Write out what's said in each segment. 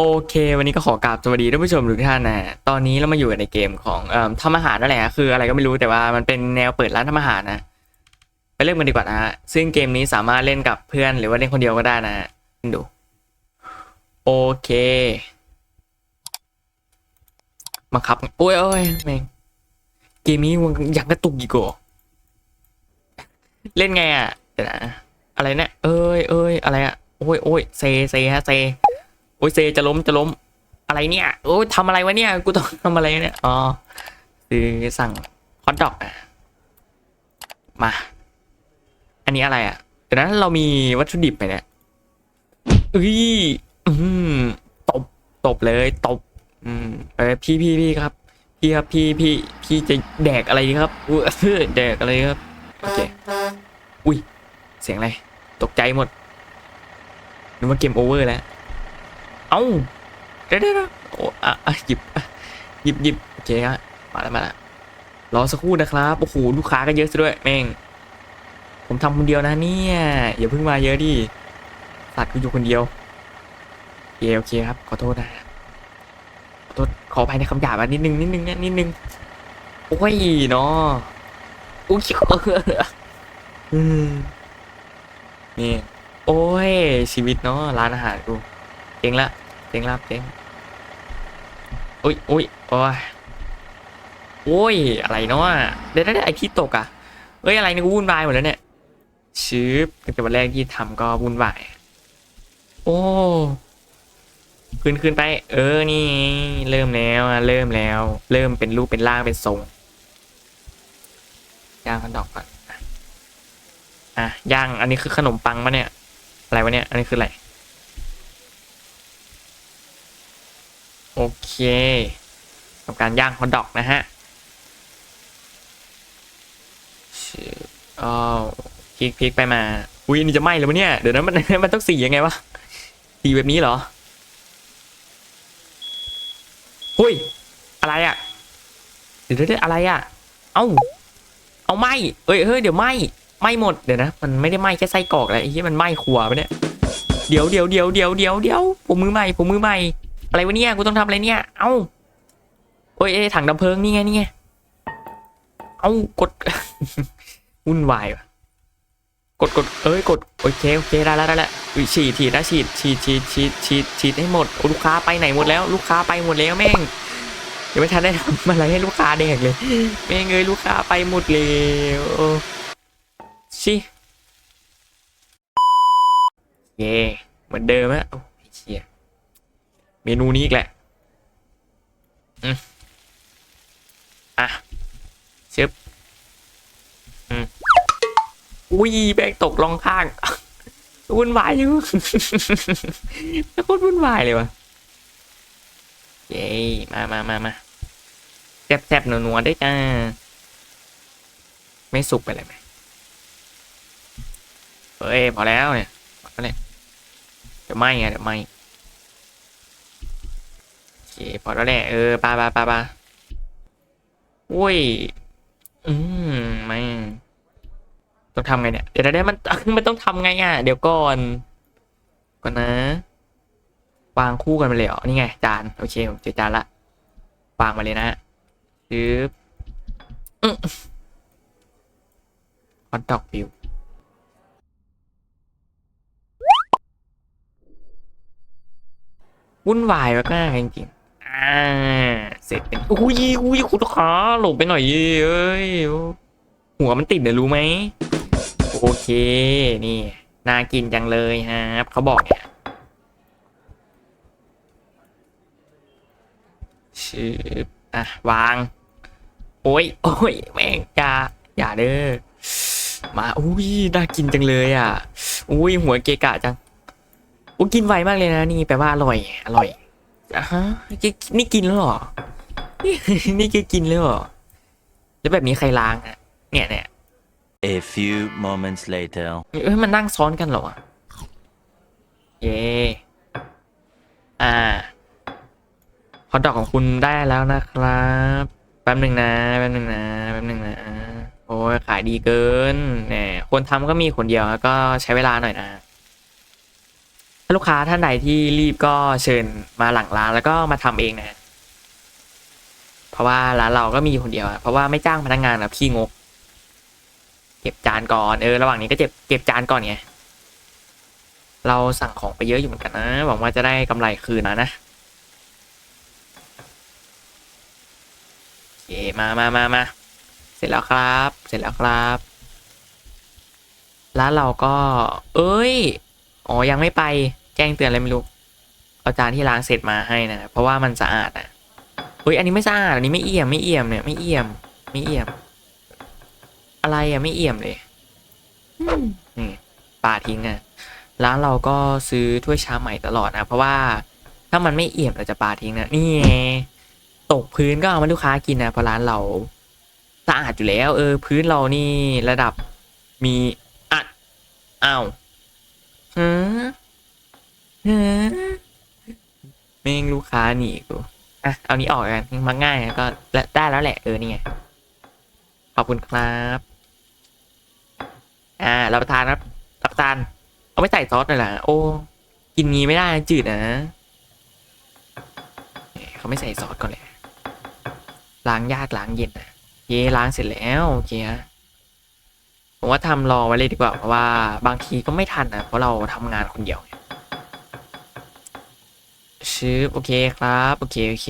โอเค วันนี้ก็ขอกราบสวัสดีท่านผู้ชมทุกท่านนะตอนนี้เรามาอยู่ในเกมของเอ่อทำอาหารนั่นแหละคืออะไรก็ไม่รู้แต่ว่ามันเป็นแนวเปิดร้านทำอาหารนะ ไปเริ่มกันดีกว่านะฮะซึ่งเกมนี้สามารถเล่นกับเพื่อนหรือว่าเล่นคนเดียวก็ได้นะฮะดูโอเคมาครับโอ้ยโอ้ยแม่งเกมนี้มันยังกระตุกอีกเหรอเล่นไงอะเดี๋ยวนะอะไรเนี่ยเอ้ยเอ้ยอะไรอะโอ้ยโอ้ยเซเซฮะเซ โอ้ยเซจะล้มจะล้มอะไรเนี่ย โอ้ยทำอะไรวะเนี่ย กูต้องทำอะไรเนี่ย อ๋อคือสั่งฮอทดอกมา อันนี้อะไรอะเดี๋ยวนั้นเรามีวัตถุดิบไหมเนี่ยอุ้ยอืมตบ ตบเลย ตบ อืมเออพี่พี่พี่ครับ พี่ครับพี่พี่พี่จะแดกอะไรดีครับอุ้ยแดกอะไรครับโอเคอุ้ย เสียงอะไร ตกใจหมดนึกว่าเกมโอเวอร์แล้ว เอ้าเดี๋ยวเดี๋ยวโอ้อะหยิบหยิบหยิบโอเคครับมาแล้วมาแล้วรอสักครู่นะครับโอ้โหลูกค้าก็เยอะซะด้วยแม่งผมทำคนเดียวนะเนี่ยอย่าเพิ่งมาเยอะดิสัตว์กูอยู่คนเดียวโอเคโอเคครับขอโทษนะขอโทษขออภัยในคำหยาบอะนิดนึงนิดนึงนะนิดนึงโอ้ยเนาะอุ้ยอืมนี่ โอ้ย ชีวิตเนาะร้านอาหารกูเจ๊งละ เจ๊งละเจ๊งอุ้ยอุ้ยโอ้ยโอ้ยอะไรเนาะเดี๋ยวได้ไอที่ตกอะเอ้ยอะไรเนี่ยกูวุ่นวายหมดแล้วเนี่ยชืบตั้งแต่วันแรกที่ทำก็วุ่นวายโอ้ขึ้นขึ้นไป เออนี่ เริ่มแล้วเริ่มแล้ว เริ่มเป็นรูปเป็นร่างเป็นทรงย่างขนดอกก่อนอะอะย่างอันนี้คือขนมปังปะเนี่ยอะไรวะเนี่ยอันนี้คืออะไร โอเคกับการย่างฮอทดอกนะฮะออ้าวพลิกพลิกไปมา อุ้ยนี่จะไหม้เลยวะเนี่ย เดี๋ยวนั้นมันมันต้องสียังไงวะ สีแบบนี้เหรอหุ้ย อะไรอะเดี๋ยวเดี๋ยวเดี๋ยวอะไรอะเอ้า เอาไหม้เอ้ยเฮ้ย เดี๋ยวไหม้ไหม้หมด เดี๋ยวนะ มันไม่ได้ไหม้แค่ไส้กรอกแหละไอ้ที่มันไหม้ครัวไปเนี่ย เดี๋ยวเดี๋ยวเดี๋ยวเดี๋ยวเดี๋ยวเดี๋ยวผมมือใหม่ผมมือใหม่ อะไรวะเนี่ยกูต้องทำอะไรเนี่ย เอ้าโอ้ยเอ้ยถังดับเพลิงนี่ไงนี่ไงเอ้ากดวุ่นวายว่ะกดกดเอ้ยกดโอเคโอเคได้แล้วได้แล้วฉีดฉีดนะฉีดฉีดฉีดฉีดฉีดฉีดให้หมดลูกค้าไปไหนหมดแล้ว ลูกค้าไปหมดแล้วแม่งยังไม่ทันได้ทำอะไรให้ลูกค้าแดกเลยแม่งเอ้ยลูกค้าไปหมดแล้วชิเย่เหมือนเดิมอะโอ้ยเชี่ย มนูนี้อีกแหละอืมอะชึบอืมอุ้ยแบงตกลองข้างวุ่นวายอยู่โคตรวุ่นวายเลยวะเย้มามามามาแซ่บแซ่บนัวๆได้จ้าไม่สุกไปเลยไหมเฮ้ยพอแล้วเนี่ยพอแล้วเนี่ยเดี๋ยวไหมไงเดี๋ยวไหมโอ เคพอแล้วแหละเออปาปาปาปาอุ้ย อืมไม่ต้องทำไงเนี่ย เดี๋ยวได้มันมันต้องทำไงอะ เดี๋ยวก่อน ก่อนนะ วางคู่กันไปเลยเหรอนี่ไง จาน โอเคผมเจอจานละ วางมาเลยนะชืบฮอตดอกบิววุ่นวายมากๆจริง อ่าเสร็จเป็นอุ้ยอุ้ยคุณลูกค้าหลบไปหน่อยเอ้ยหัวมันติดเนี่ยรู้ไหมโอเคนี่น่ากินจังเลยครับเขาบอกเนี่ยชื่ออะวาง โอ้ยโอ้ยแม่งอย่าอย่าเด้อมาอุ้ยน่ากินจังเลยอะ อุ้ยหัวเกะกะจังอุ้ยกินไวมากเลยนะนี่แปลว่าอร่อย อร่อย อะฮะนี่นี่กินแล้วเหรอนี่นี่คือกินแล้วเหรอ แล้วแบบนี้ใครล้างอะ เนี่ยเนี่ย A few moments later. เอ้ยมันนั่งซ้อนกันเหรอวะเย่อ่าฮอตดอกของคุณได้แล้วนะครับ แป๊บหนึ่งนะ แป๊บหนึ่งนะ แป๊บหนึ่งนะ โอ้ยขายดีเกินเนี่ยคนทำก็มีคนเดียวแล้วก็ใช้เวลาหน่อยนะ ถ้าลูกค้าท่านใดที่รีบก็เชิญมาหลังร้านแล้วก็มาทำเองนะ เพราะว่าร้านเราก็มีคนเดียวเพราะว่าไม่จ้างพนักงานอะพี่งก เก็บจานก่อนเออ ระหว่างนี้ก็เก็บเก็บจานก่อนไงเราสั่งของไปเยอะอยู่เหมือนกันนะหวังว่าจะได้กำไรคืนนะนะโอเคมามามามาเสร็จแล้วครับ เสร็จแล้วครับ ร้านเราก็ เอ้ย อ๋อ ยังไม่ไป แจ้งเตือนอะไรไม่รู้ เอาจานที่ล้างเสร็จมาให้นะ เพราะว่ามันสะอาดอะเฮ้ย อันนี้ไม่สะอาด อันนี้ไม่เอี่ยม ไม่เอี่ยมเนี่ย ไม่เอี่ยม ไม่เอี่ยม อะไรอะไม่เอี่ยมเลยอืมนี่ปาทิ้งอะร้านเราก็ซื้อถ้วยชามใหม่ตลอดนะ เพราะว่าถ้ามันไม่เอี่ยมเราจะปาทิ้งนะ นี่ไงตกพื้นก็เอามาลูกค้ากินนะเพราะร้านเราสะอาดอยู่แล้ว เออ พื้นเรานี่ระดับมีอัดอ้าว ฮะฮะแม่งลูกค้าหนีกูอะเอานี้ออกกันมันง่ายก็ได้แล้วแหละเออนี่ไงขอบคุณครับ อ่ารับประทานครับรับประทาน เอาไม่ใส่ซอสหน่อยล่ะ โอ้ กินงี้ไม่ได้นะจืดนะเนี่ยเขาไม่ใส่ซอสก่อนเลยล้างยากล้างเย็นนะเย่ล้างเสร็จแล้วโอเคฮะ ผมว่าทำรอไว้เลยดีกว่าเพราะว่าบางทีก็ไม่ทันนะเพราะเราทำงานคนเดียวชืบโอเคครับ โอเคโอเค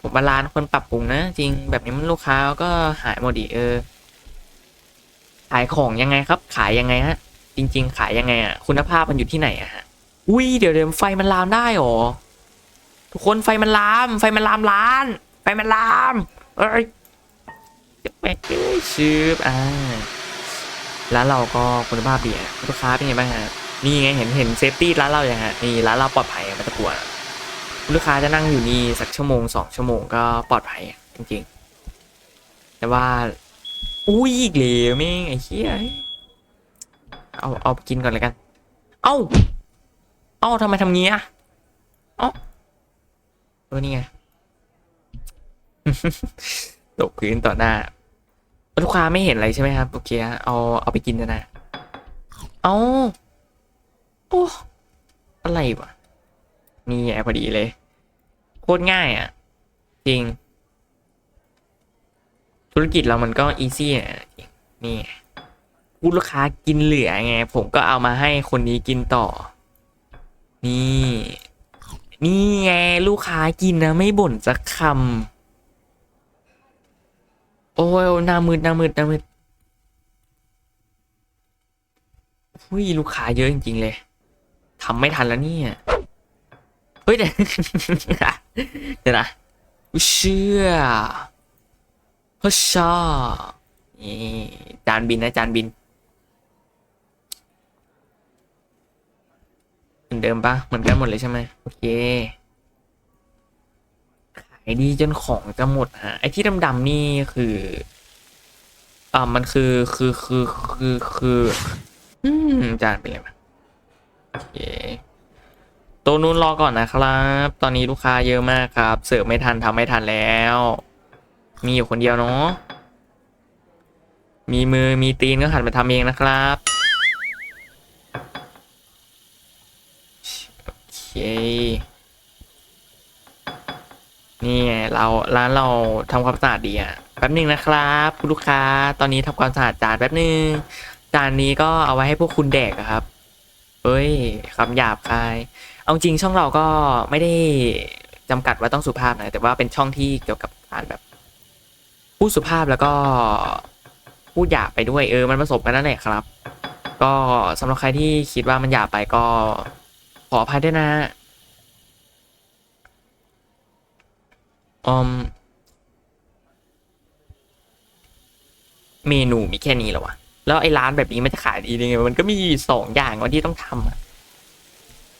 ผมบาลานคนปรับปรุงนะ จริงแบบนี้มันลูกค้าก็หายหมดดีเออ ขายของยังไงครับ ขายยังไงฮะ จริง ๆ ขายยังไงอะ คุณภาพมันอยู่ที่ไหนอะฮะอุ้ยเดี๋ยวเดี๋ยวไฟมันลามได้หรอทุกคนไฟมันลาม ไฟมันลามร้าน ไฟมันลาม เอ้ย จะไปเอ้ยชืบอ่าแล้วเราก็คุณภาพดีอะลูกค้าเป็นไงบ้างฮะนี่ไงเห็นเห็นเซฟตี้ร้านเราอย่างฮะนี่ร้านเราปลอดภัยไม่ต้องกลัวลูกค้าจะนั่งอยู่นี่สักชั่วโมงสองชั่วโมงก็ปลอดภัยจริงๆ แต่ว่าอุ้ยอีกเหลวแม่งไอ้เหี้ยเอาเอากินก่อนเลยกัน เอ้าเอ้าทำไมทำงี้อะเอ้าเออนี่ไง ตกพื้นต่อหน้าลูกค้าไม่เห็นอะไรใช่ไหมครับโอเคฮะเอาเอาไปกินนะนะเอาโอ้อะไรวะนี่ไงพอดีเลย โคตรง่ายอะ จริง ธุรกิจเรามันก็อีซี่อะนี่ไงพูดลูกค้ากินเหลือไง ผมก็เอามาให้คนนี้กินต่อ นี่ นี่ไงลูกค้ากินนะไม่บ่นสักคำ โอ้ยหน้ามืดหน้ามืดหน้ามืดหุ้ยลูกค้าเยอะจริง ๆ เลยทำไม่ทันแล้วเนี่ย เฮ้ยเดี๋ยวเดี๋ยวนะอุ๊ยเชื่อเฮ้ยชอนี่จานบินนะจานบินเหมือนเดิมปะเหมือนกันหมดเลยใช่ไหมโอเคายดีจนของจะหมดฮะไอ้ที่ดำๆนี่คืออ่ามันคือคือคือคือคือ อืมจานเป็นไรวะโอเคตัวนู้นรอก่อนนะครับ ตอนนี้ลูกค้าเยอะมากครับ เสิร์ฟไม่ทันทำไม่ทันแล้ว มีอยู่คนเดียวเนาะมีมือมีตีนก็หันมาทำเองนะครับโอเค นี่เราร้านเราทำความสะอาดดีอะแป๊บหนึ่งนะครับคุณลูกค้าตอนนี้ทำความสะอาดจานแป๊บหนึ่งจานนี้ก็เอาไว้ให้พวกคุณแดกครับเอ้ยคำหยาบคายเอาจริงช่องเราก็ไม่ได้จำกัดว่าต้องสุภาพนะแต่ว่าเป็นช่องที่เกี่ยวกับการแบบพูดสุภาพแล้วก็พูดหยาบไปด้วยเออมันผสมกันนั่นแหละครับ ก็สำหรับใครที่คิดว่ามันหยาบไปก็ขออภัยด้วยนะ อม เมนูมีแค่นี้เหรอวะ แล้วไอ้ร้านแบบนี้มันจะขายดียังไง มันก็มีสองอย่างว่าที่ต้องทำอะ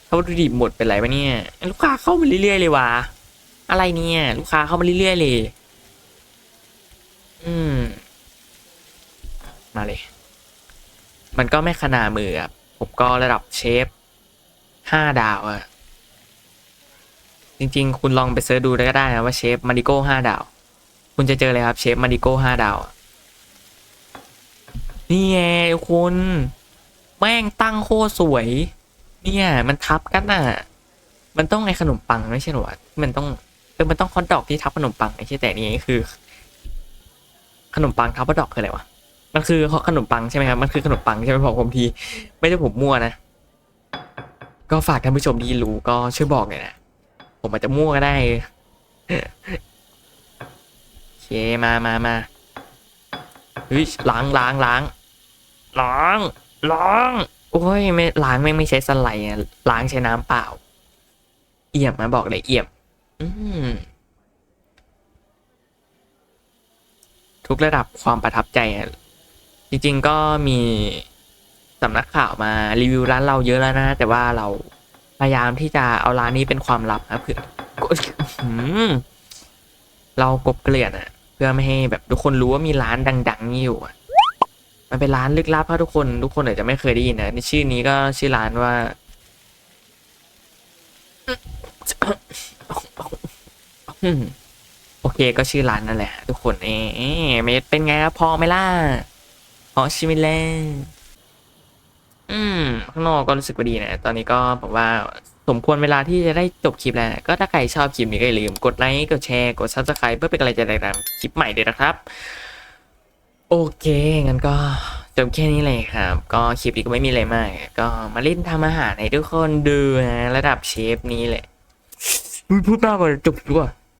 เขาวัตถุดิบหมดเป็นไรวะเนี่ย ลูกค้าเข้ามาเรื่อยๆเลยวะ อะไรเนี่ย ลูกค้าเข้ามาเรื่อยๆเลย อืม มาเลย มันก็ไม่ขนาดมือครับผมก็ระดับเชฟห้าดาวอะ จริง ๆ คุณลองไปเสิร์ชดูก็ได้นะว่าเชฟมาริโก้ห้าดาว คุณจะเจอเลยครับเชฟมาริโก้ห้าดาว นี่ไงคุณ แม่งตั้งโคสวย เนี่ย มันทับกันอะ มันต้องไอขนมปังไม่ใช่หรอมันต้องเออมันต้องคอนดอกที่ทับขนมปังไม่ใช่แต่นี่คือ ขนมปังทับฮอทดอกคืออะไรวะมันคือขนมปังใช่ไหมครับ มันคือขนมปังใช่ไหมบอผมที ไม่ได้ผมมั่วนะ ก็ฝากท่านผู้ชมที่รู้ก็ช่วยบอกหน่อยนะ ผมอาจจะมั่วก็ได้โอเคมามามาเฮ้ยล้างล้างล้างล้างล้างโอ้ยไม่ล้างไม่ไม่ใช้สไลด์อะล้างใช้น้ำเปล่า เอี่ยมมาบอกเลยเอี่ยม อืมทุกระดับความประทับใจ จริง ๆ ก็มีสำนักข่าวมารีวิวร้านเราเยอะแล้วนะ แต่ว่าเรา พยายามที่จะเอาร้านนี้เป็นความลับนะเพื่อเรากบเกลื่อนอะเพื่อไม่ให้แบบทุกคนรู้ว่ามีร้านดังๆนี่อยู่อะมันเป็นร้านลึกลับครับทุกคนทุกคนอาจจะไม่เคยได้ยินนะในชื่อนี้ก็ชื่อร้านว่าโอเคก็ชื่อร้านนั่นแหละ ทุกคนเอ๊ะไม่เป็นไงครับพอไหมล่ะพอชิมิเล่ อืมข้างนอกก็รู้สึกว่าดีนะ ตอนนี้ก็ผมว่าสมควรเวลาที่จะได้จบคลิปแล้วนะก็ถ้าใครชอบคลิปนี้ก็อย่าลืมกดไลค์ กดแชร์ กด subscribe เพื่อเป็นกำลังใจในการทำคลิปใหม่ด้วยนะครับ โอเค งั้นก็จบแค่นี้เลยครับ ก็คลิปนี้ก็ไม่มีอะไรมาก ก็มาเล่นทำอาหารให้ทุกคนดูนะ ระดับเชฟนี้แหละอุ๊ยพูดมากกว่าจบดีกว่า